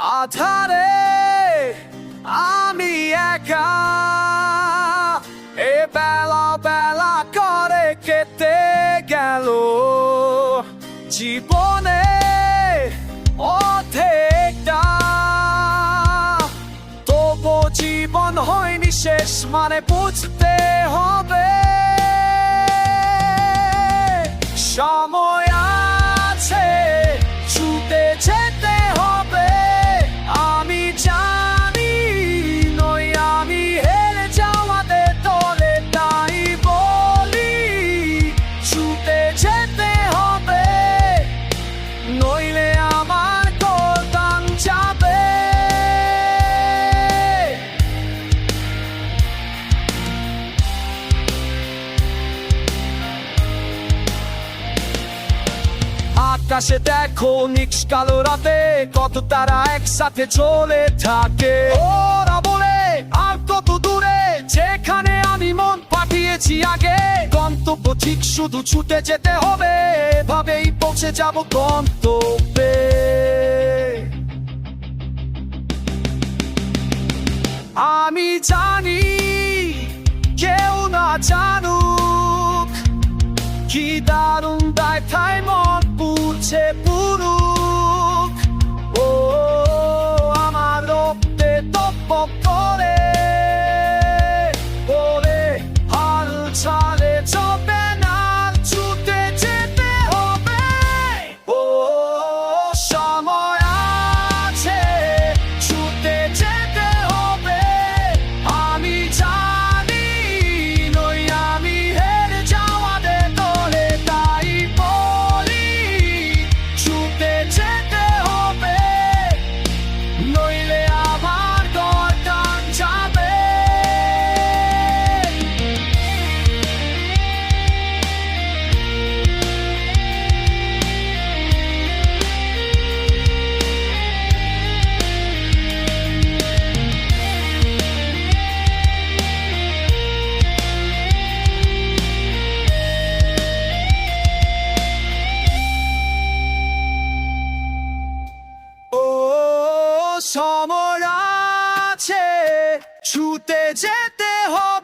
আধারে আমি একা। এ বেলা বেলা করে কেটে গেল। জীবনে অর্ধেকটা। তবু জীবন হয়নি শেষ মানে বুঝতে হবে। আকাশে দেখো নিক্স কালো রাতে কত তারা একসাথে চলে থাকে। ওরা বলে, আর কত দূরে? যেখানে আমি মন পাঠিয়েছি আগে। গন্তব্য ঠিক শুধু ছুটে যেতে হবে ভাবেই পৌঁছে যাব গন্তব্যে। আমি জানি কেউ না জানুক, কি দারুণ দেখায় মন পুছে পুরুক সময় আছে ছুটে যেতে হবে।